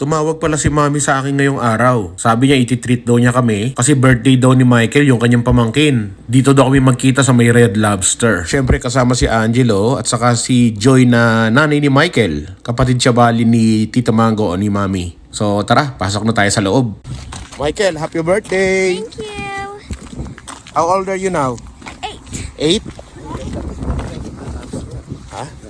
Tumawag pala si mami sa akin ngayong araw. Sabi niya ititreat daw niya kami kasi birthday daw ni Michael yung kanyang pamangkin. Dito daw kami magkita sa may Red Lobster. Siyempre kasama si Angelo at saka si Joy na nanay ni Michael. Kapatid siya bali ni Tita Mango o ni Mami. So tara, pasok na tayo sa loob. Michael, happy birthday! Thank you. How old are you now? Eight. Eight?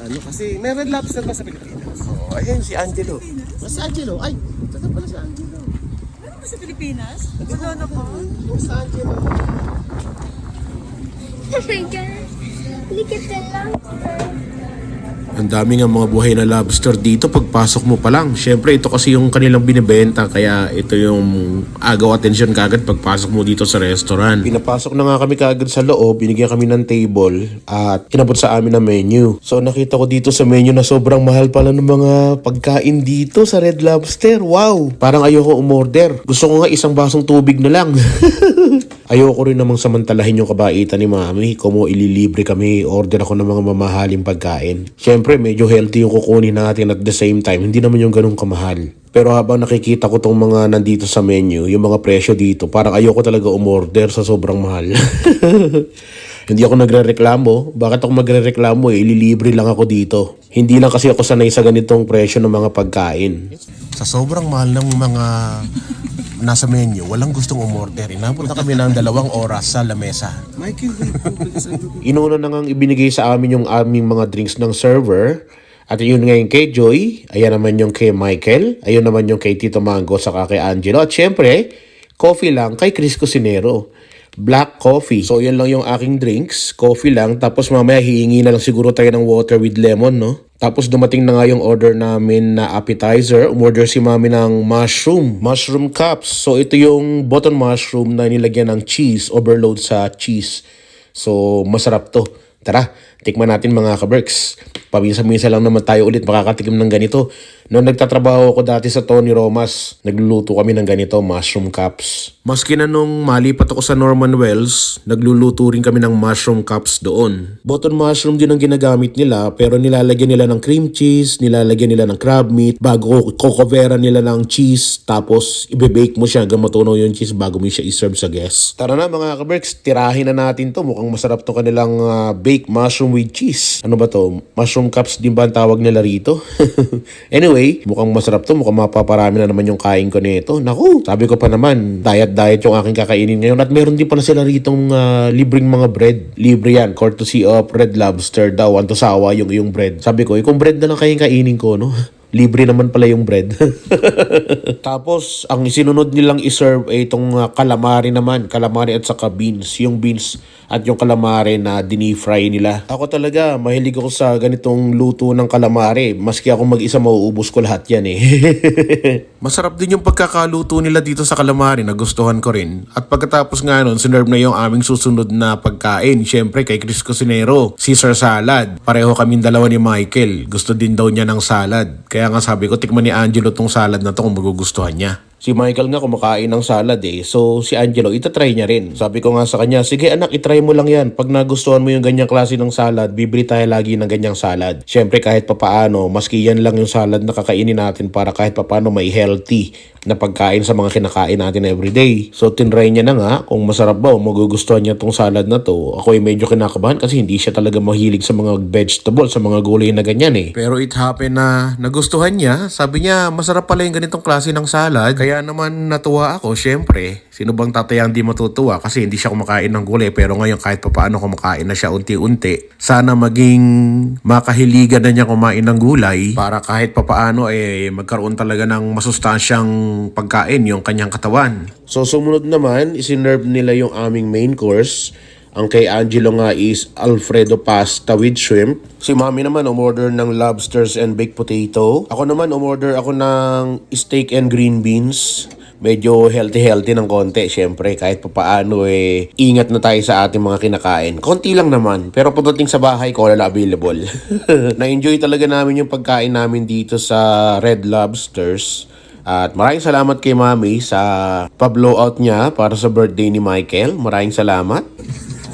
Ano kasi, may red lobster ba sa Pilipinas? Oh, ayun si Angelo. Mas si Angelo, ay, saan pala si Angelo? Meron ba sa Pilipinas? Wala na po. Yung sa Angelo. Oh my gosh. Look at the lobster. Ang dami nga mga buhay na lobster dito pagpasok mo pa lang. Siyempre ito kasi yung kanilang binibenta kaya ito yung agaw atensyon kagad pagpasok mo dito sa restaurant. Pinapasok na nga kami kagad sa loob, binigyan kami ng table at kinabot sa amin ang menu. So nakita ko dito sa menu na sobrang mahal pala ng mga pagkain dito sa Red Lobster. Wow! Parang ayoko umorder. Gusto ko nga isang basong tubig na lang. Ayoko rin namang samantalahin yung kabaitan ni mami. Kumo ililibre kami, order ako ng mga mamahaling pagkain. Siyempre, medyo healthy yung kukunin natin at the same time, hindi naman yung ganun kamahal. Pero habang nakikita ko tong mga nandito sa menu, yung mga presyo dito, parang ayoko talaga umorder sa sobrang mahal. Hindi ako nagre-reklamo. Bakit ako magre-reklamo eh? Ililibre lang ako dito. Hindi lang kasi ako sanay sa ganitong presyo ng mga pagkain. Sa sobrang mahal ng mga nasa menu, walang gustong umorder. Inapunta kami ng dalawang oras sa lamesa. Michael, Inuna na ngang ibinigay sa amin yung aming mga drinks ng server. At yun ngayon kay Joy, ayan naman yung kay Michael, ayun naman yung kay Tito Mango, saka kay Angelo. At syempre, coffee lang kay Chris Cusinero. Black coffee. So, yan lang yung aking drinks. Coffee lang. Tapos mamaya hihingi na lang siguro tayo ng water with lemon, no? Tapos dumating na nga yung order namin na appetizer. Umorder si mami ng mushroom. Mushroom cups. So, ito yung button mushroom na nilagyan ng cheese. Overload sa cheese. So, masarap to. Tara, tikman natin mga kaberks. Paminsan-minsan lang naman tayo ulit makakatikim ng ganito. Noong nagtatrabaho ako dati sa Tony Romas, nagluluto kami ng ganito, mushroom cups. Maski na nung malipat ako sa Norman Wells, nagluluto rin kami ng mushroom cups doon. Button mushroom din ang ginagamit nila, pero nilalagyan nila ng cream cheese, nilalagyan nila ng crab meat, bago kukovera nila ng cheese, tapos ibe-bake mo siya hanggang matunaw yung cheese bago mo siya iserve sa guests. Tara na mga kaberks, tirahin na natin to. Mukhang masarap to kanilang ah, baked mushroom with cheese. Ano ba to? Mushroom cups din ba ang tawag nila rito? anyway, mukhang masarap to. Mukhang mapaparami na naman yung kain ko nito. Naku, sabi ko pa naman, diet-diet yung aking kakainin ngayon. At meron din pala sila ritong ah, libreng mga bread. Libre yan, courtesy of Red Lobster daw. Ang sawa yung yung bread. Sabi ko, eh, bread na lang kayong kainin ko, no? Libre naman pala yung bread. Tapos, ang isinunod nilang iserve ay itong uh, calamari naman. Calamari at saka beans. Yung beans at yung calamari na dini-fry nila. Ako talaga, mahilig ako sa ganitong luto ng calamari. Maski ako mag-isa, mauubos ko lahat yan eh. Masarap din yung pagkakaluto nila dito sa calamari. Nagustuhan ko rin. At pagkatapos nga nun, sinerve na yung aming susunod na pagkain. Siyempre, kay Chris Cusinero, Caesar salad. Pareho kaming dalawa ni Michael. Gusto din daw niya ng salad. Kaya nga sabi ko, tikman ni Angelo tong salad na to kung magugustuhan niya. Si Michael nga kumakain ng salad eh. So si Angelo, itatry niya rin. Sabi ko nga sa kanya, sige anak, itry mo lang yan. Pag nagustuhan mo yung ganyang klase ng salad, bibili tayo lagi ng ganyang salad. Siyempre kahit papaano, maski yan lang yung salad na kakainin natin para kahit papaano may healthy na pagkain sa mga kinakain natin everyday. So tinry niya na nga kung masarap ba o magugustuhan niya tong salad na to. Ako ay medyo kinakabahan kasi hindi siya talaga mahilig sa mga vegetables, sa mga gulay na ganyan eh. Pero it happened na nagustuhan niya. Sabi niya, masarap pala yung ganitong klase ng salad. Kaya naman natuwa ako, syempre. Sino bang tatayang di matutuwa kasi hindi siya kumakain ng gulay pero ngayon kahit papaano kumakain na siya unti-unti. Sana maging makahiligan na niya kumain ng gulay para kahit papaano eh magkaroon talaga ng masustansyang pagkain yung kanyang katawan. So sumunod naman, isinerve nila yung aming main course. Ang kay Angelo nga is Alfredo pasta with shrimp. Si Mami naman umorder ng lobsters and baked potato. Ako naman umorder ako ng steak and green beans. Medyo healthy-healthy ng konti, syempre. Kahit papaano eh, ingat na tayo sa ating mga kinakain. Konti lang naman. Pero pagdating sa bahay, ko wala available. Na-enjoy talaga namin yung pagkain namin dito sa Red Lobsters. At maraming salamat kay Mami sa pa-blowout niya para sa birthday ni Michael. Maraming salamat.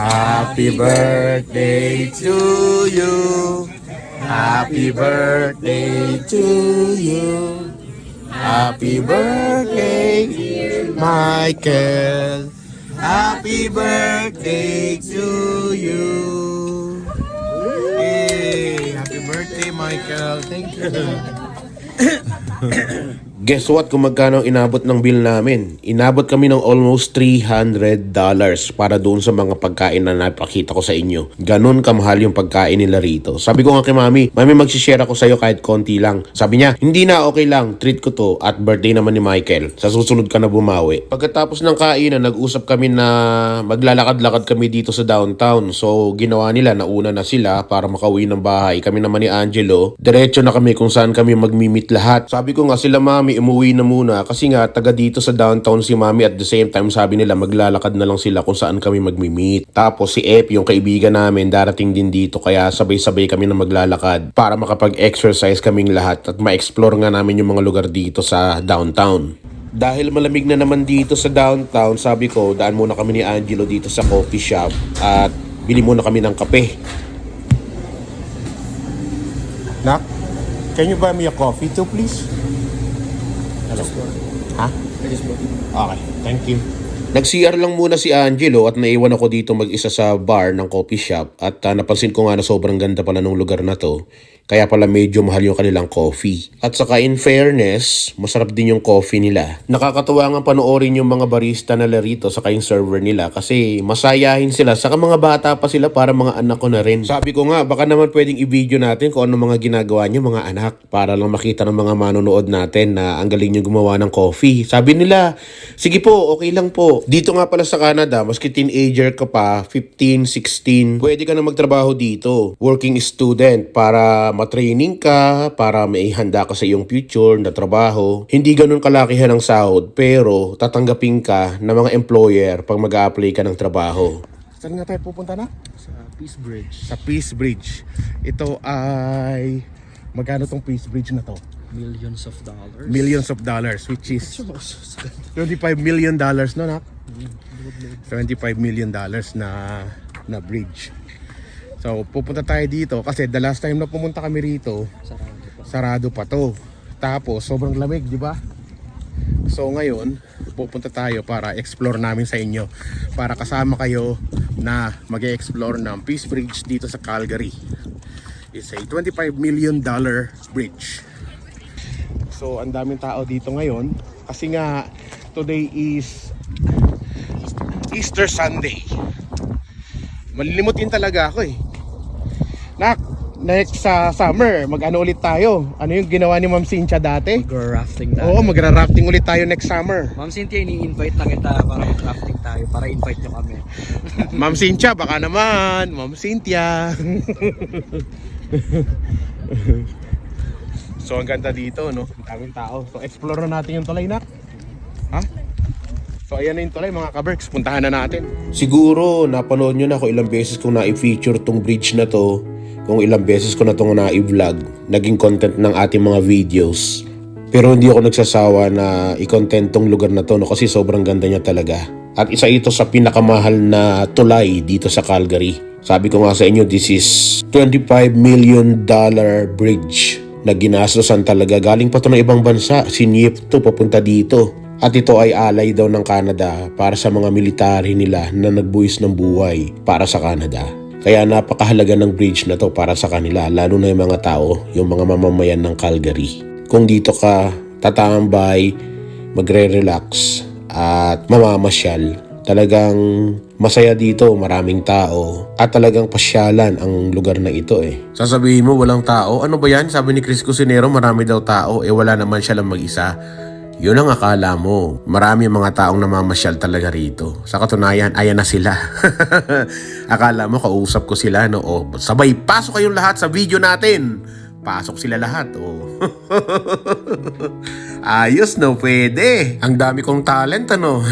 Happy birthday to you. Happy birthday to you. Happy birthday, Michael. Happy birthday to you. Hey, happy birthday, Michael. Thank you. Guess what kung magkano inabot ng bill namin? Inabot kami ng almost $300 para doon sa mga pagkain na napakita ko sa inyo. Ganon kamahal yung pagkain nila rito. Sabi ko nga kay mami, mami magsishare ako sa'yo kahit konti lang. Sabi niya, hindi na okay lang, treat ko to at birthday naman ni Michael. Sa susunod ka na bumawi. Pagkatapos ng kainan, nag-usap kami na maglalakad-lakad kami dito sa downtown. So ginawa nila, nauna na sila para makauwi ng bahay. Kami naman ni Angelo, diretso na kami kung saan kami magmimit lahat. Sabi ko nga sila mami, umuwi na muna kasi nga taga dito sa downtown si mami at the same time sabi nila maglalakad na lang sila kung saan kami magmimit. Tapos si Ep, yung kaibigan namin, darating din dito kaya sabay-sabay kami na maglalakad para makapag-exercise kaming lahat at ma-explore nga namin yung mga lugar dito sa downtown. Dahil malamig na naman dito sa downtown, sabi ko, daan muna kami ni Angelo dito sa coffee shop at bili muna kami ng kape. Nak, can you buy me a coffee too, please? Hello. Ha? Okay, thank you. Nag-CR lang muna si Angelo at naiwan ako dito mag-isa sa bar ng coffee shop at ah, napansin ko nga na sobrang ganda pala ng lugar na to. Kaya pala medyo mahal yung kanilang coffee. At saka in fairness, masarap din yung coffee nila. Nakakatuwa nga panoorin yung mga barista na rito saka yung server nila kasi masayahin sila. Saka mga bata pa sila para mga anak ko na rin. Sabi ko nga, baka naman pwedeng i-video natin kung ano mga ginagawa nyo mga anak para lang makita ng mga manonood natin na ang galing nyo gumawa ng coffee. Sabi nila, sige po, okay lang po. Dito nga pala sa Canada, maski teenager ka pa, 15, 16, pwede ka na magtrabaho dito. Working student para matraining ka, para may handa ka sa iyong future na trabaho. Hindi ganun kalakihan ang sahod, pero tatanggapin ka ng mga employer pag mag apply ka ng trabaho. Saan nga tayo pupunta na? Sa Peace Bridge. Sa Peace Bridge. Ito ay... Magkano tong Peace Bridge na to? Millions of dollars. Millions of dollars, which is 25 million dollars no, nak? 25 million dollars na na bridge. So, pupunta tayo dito kasi the last time na pumunta kami rito, sarado pa to. Tapos, sobrang lamig, di ba? So, ngayon, pupunta tayo para explore namin sa inyo. Para kasama kayo na mag explore ng Peace Bridge dito sa Calgary. It's a 25 million dollar bridge. So, ang daming tao dito ngayon kasi nga today is Easter Sunday. Malilimutin talaga ako eh. Nak, next sa summer, mag-ano ulit tayo? Ano yung ginawa ni Ma'am Cynthia dati? Rafting na. Oo, magra-rafting ulit tayo next summer. Ma'am Cynthia, ini-invite na kita para mag-rafting tayo. Para invite nyo kami. Ma'am Cynthia, baka naman. Ma'am Cynthia. so, ang ganda dito, no? Ang daming tao. So, explore na natin yung tulay, nak. Ha? So, ayan na yung tulay, mga kaberks. Puntahan na natin. Siguro, napanood nyo na kung ilang beses kong na-feature tong bridge na to. Kung ilang beses ko na itong na-vlog. Naging content ng ating mga videos. Pero hindi ako nagsasawa na i-content tong lugar na to no, kasi sobrang ganda niya talaga. At isa ito sa pinakamahal na tulay dito sa Calgary. Sabi ko nga sa inyo, this is 25 million dollar bridge na ginastosan talaga. Galing pa to ng ibang bansa. Sinip to papunta dito. At ito ay alay daw ng Canada para sa mga military nila na nagbuwis ng buhay para sa Canada. Kaya napakahalaga ng bridge na to para sa kanila, lalo na yung mga tao, yung mga mamamayan ng Calgary. Kung dito ka tatambay, magre-relax at mamamasyal, talagang masaya dito, maraming tao at talagang pasyalan ang lugar na ito eh. Sasabihin mo walang tao? Ano ba yan? Sabi ni Chris Cusinero marami daw tao eh wala naman siya lang mag-isa. Yun ang akala mo. Marami mga taong namamasyal talaga rito. Sa katunayan, ayan na sila. akala mo kausap ko sila, no? O, sabay, pasok kayong lahat sa video natin. Pasok sila lahat, oh. Ayos, no? Pwede. Ang dami kong talent, ano?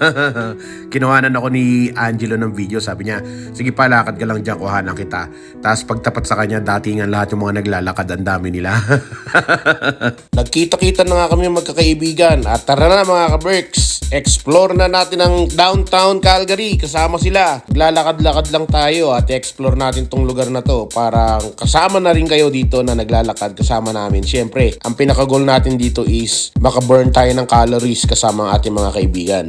Kinuhanan ako ni Angelo ng video. Sabi niya, sige pa, lakad ka lang dyan, kuhanan kita. Tapos pagtapat sa kanya, datingan lahat yung mga naglalakad. Ang dami nila. Nagkita-kita na nga kami magkakaibigan. At tara na mga ka-Berks. Explore na natin ang downtown Calgary. Kasama sila. Naglalakad-lakad lang tayo at explore natin tong lugar na to para kasama na rin kayo dito na naglalakad kasama namin. Siyempre, ang pinaka-goal natin dito is makaburn tayo ng calories kasama ang ating mga kaibigan.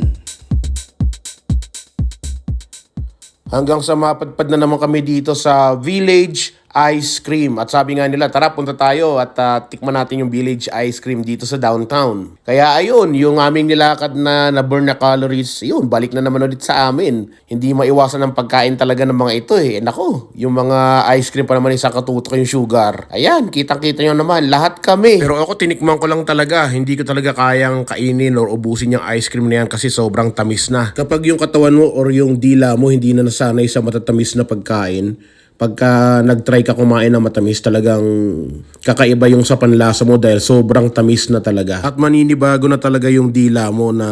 Hanggang sa mapadpad na naman kami dito sa Village Ice Cream. At sabi nga nila, tara punta tayo at ah, tikman natin yung Village Ice Cream dito sa downtown. Kaya ayun, yung aming nilakad na na-burn na calories, yun, balik na naman ulit sa amin. Hindi maiwasan ang pagkain talaga ng mga ito eh. Nako, yung mga ice cream pa naman isang katutok yung sugar. Ayan, kitang-kita nyo naman, lahat kami. Pero ako tinikman ko lang talaga, hindi ko talaga kayang kainin or ubusin yung ice cream na yan kasi sobrang tamis na. Kapag yung katawan mo or yung dila mo hindi na nasanay sa matatamis na pagkain, pagka nag-try ka kumain ng matamis, talagang kakaiba yung sa panlasa mo dahil sobrang tamis na talaga. At maninibago na talaga yung dila mo na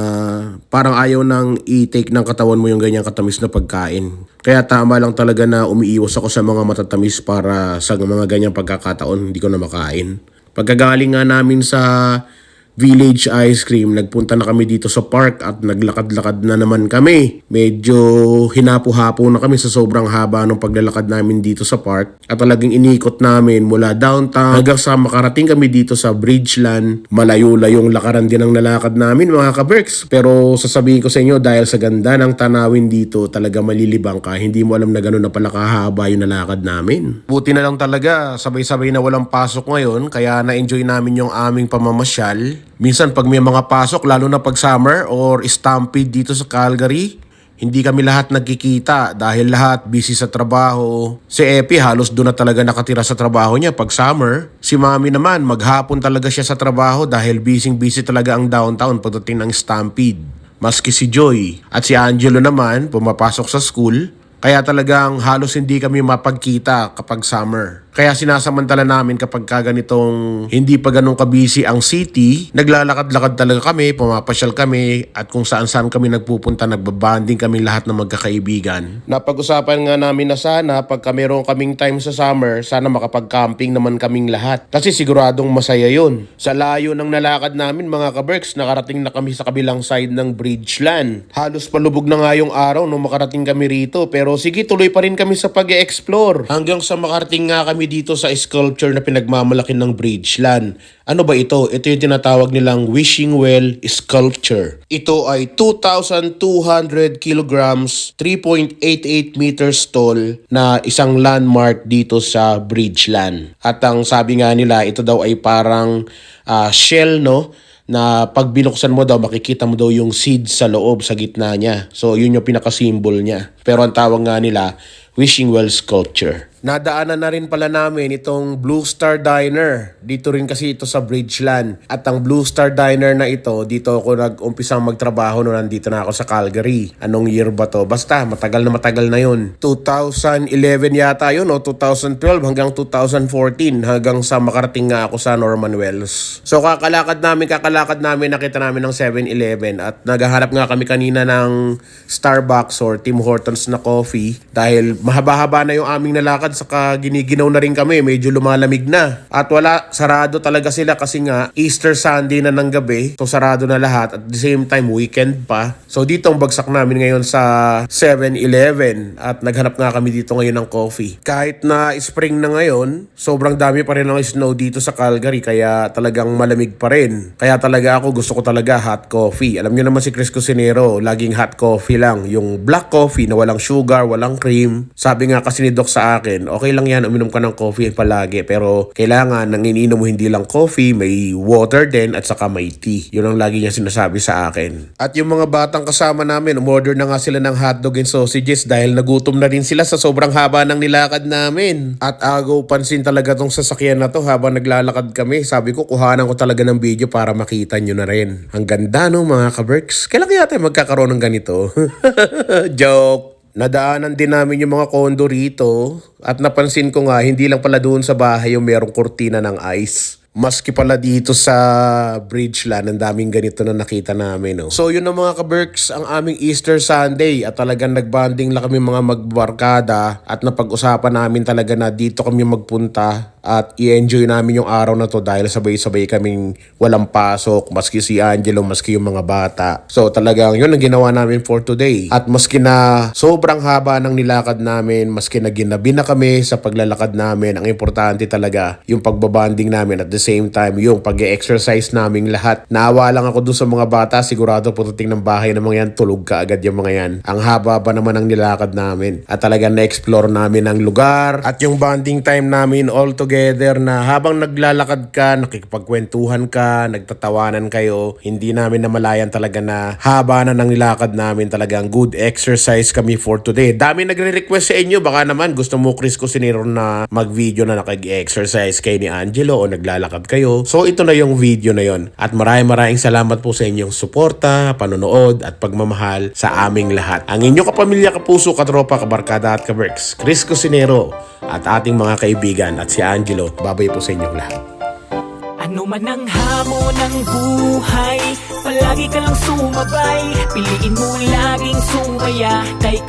parang ayaw nang i-take ng katawan mo yung ganyang katamis na pagkain. Kaya tama lang talaga na umiiwas ako sa mga matatamis para sa mga ganyang pagkakataon hindi ko na makain. Pagkagaling nga namin sa Village Ice Cream. Nagpunta na kami dito sa park at naglakad-lakad na naman kami. Medyo hinapo-hapo na kami sa sobrang haba ng paglalakad namin dito sa park. At talagang inikot namin mula downtown hanggang sa makarating kami dito sa Bridgeland. Malayo-layong lakaran din ang nalakad namin mga ka-Berks. Pero sasabihin ko sa inyo dahil sa ganda ng tanawin dito talaga malilibang ka. Hindi mo alam na gano'n na pala kahaba yung nalakad namin. Buti na lang talaga sabay-sabay na walang pasok ngayon kaya na-enjoy namin yung aming pamamasyal. Minsan pag may mga pasok, lalo na pag summer or stampede dito sa Calgary, hindi kami lahat nagkikita dahil lahat busy sa trabaho. Si Epi halos doon na talaga nakatira sa trabaho niya pag summer. Si Mami naman maghapon talaga siya sa trabaho dahil busy busy talaga ang downtown pagdating ng stampede. Maski si Joy at si Angelo naman pumapasok sa school. Kaya talagang halos hindi kami mapagkita kapag summer. Kaya sinasamantala namin kapag kaganitong hindi pa ganun kabisi ang city, naglalakad-lakad talaga kami, pumapasyal kami, at kung saan-saan kami nagpupunta, nagbabanding kami lahat ng magkakaibigan. Napag-usapan nga namin na sana pagka meron kaming time sa summer, sana makapag-camping naman kaming lahat. Kasi siguradong masaya yun. Sa layo ng nalakad namin mga kaberks, nakarating na kami sa kabilang side ng Bridgeland. Halos palubog na nga yung araw nung makarating kami rito, pero sige tuloy pa rin kami sa pag-explore. Hanggang sa makarating nga kami dito sa sculpture na pinagmamalaki ng Bridgeland. Ano ba ito? Ito yung tinatawag nilang Wishing Well Sculpture. Ito ay 2,200 kilograms, 3.88 meters tall na isang landmark dito sa Bridgeland. At ang sabi nga nila, ito daw ay parang ah, shell, no? na pag binuksan mo daw, makikita mo daw yung seed sa loob, sa gitna niya. So, yun yung pinaka-symbol niya. Pero ang tawag nga nila, Wishing Well Sculpture. Nadaanan na rin pala namin itong Blue Star Diner. Dito rin kasi ito sa Bridgeland. At ang Blue Star Diner na ito, dito ako nag-umpisang magtrabaho nung nandito na ako sa Calgary. Anong year ba to? Basta, matagal na matagal na yun. 2011 yata yun o 2012 hanggang 2014 hanggang sa makarating nga ako sa Norman Wells. So kakalakad namin, kakalakad namin, nakita namin ng 7-Eleven at naghahanap nga kami kanina ng Starbucks or Tim Hortons na coffee dahil mahaba-haba na yung aming nalakad saka giniginaw na rin kami, medyo lumalamig na. At wala, sarado talaga sila kasi nga Easter Sunday na ng gabi, so sarado na lahat at the same time weekend pa. So dito ang bagsak namin ngayon sa 7-Eleven at naghanap nga kami dito ngayon ng coffee. Kahit na spring na ngayon, sobrang dami pa rin ng snow dito sa Calgary kaya talagang malamig pa rin. Kaya talaga ako gusto ko talaga hot coffee. Alam niyo naman si Chris Cusinero, laging hot coffee lang. Yung black coffee na walang sugar, walang cream. Sabi nga kasi ni Doc sa akin, okay lang yan, uminom ka ng coffee palagi. Pero kailangan, nang ininom mo hindi lang coffee, may water din at saka may tea. Yun ang lagi niya sinasabi sa akin. At yung mga batang kasama namin, umorder na nga sila ng hotdog and sausages dahil nagutom na rin sila sa sobrang haba ng nilakad namin. At agaw pansin talaga tong sasakyan na to habang naglalakad kami. Sabi ko, kuhanan ko talaga ng video para makita nyo na rin. Ang ganda no mga ka-Berks. Kailan kaya tayo magkakaroon ng ganito? Joke! Nadaanan din namin yung mga kondo rito at napansin ko nga hindi lang pala doon sa bahay yung merong kurtina ng ice. Maski pala dito sa Bridgeland, ang daming ganito na nakita namin. No? So yun na mga ka-Berks, ang aming Easter Sunday at talagang nagbanding lang kami mga magbarkada at napag-usapan namin talaga na dito kami magpunta at i-enjoy namin yung araw na to dahil sabay-sabay kaming walang pasok, maski si Angelo, maski yung mga bata. So talagang yun ang ginawa namin for today. At maski na sobrang haba ng nilakad namin, maski na ginabi na kami sa paglalakad namin, ang importante talaga yung pagbabanding namin at the same time yung pag-exercise naming lahat. Naawa lang ako dun sa mga bata, sigurado pagdating ng bahay ng mga yan, tulog ka agad yung mga yan. Ang haba pa naman ng nilakad namin. At talagang na-explore namin ang lugar at yung bonding time namin all together na habang naglalakad ka, nakikipagkwentuhan ka, nagtatawanan kayo, hindi namin namalayan talaga na haba na ng nilakad namin talagang good exercise kami for today. Dami nagre-request sa inyo, baka naman gusto mo Chris Cusinero na mag-video na nakag-exercise kay ni Angelo o naglalakad kayo. So ito na yung video na yon. At maraming maraming salamat po sa inyong suporta, panonood at pagmamahal sa aming lahat. Ang inyong kapamilya, kapuso, katropa, kabarkada at kaberks, Chris Cusinero at ating mga kaibigan at si Angelo. Babay po sa inyong lahat. Ano man ang hamon ng buhay Palagi ka lang sumabay Piliin mo laging sumaya Kay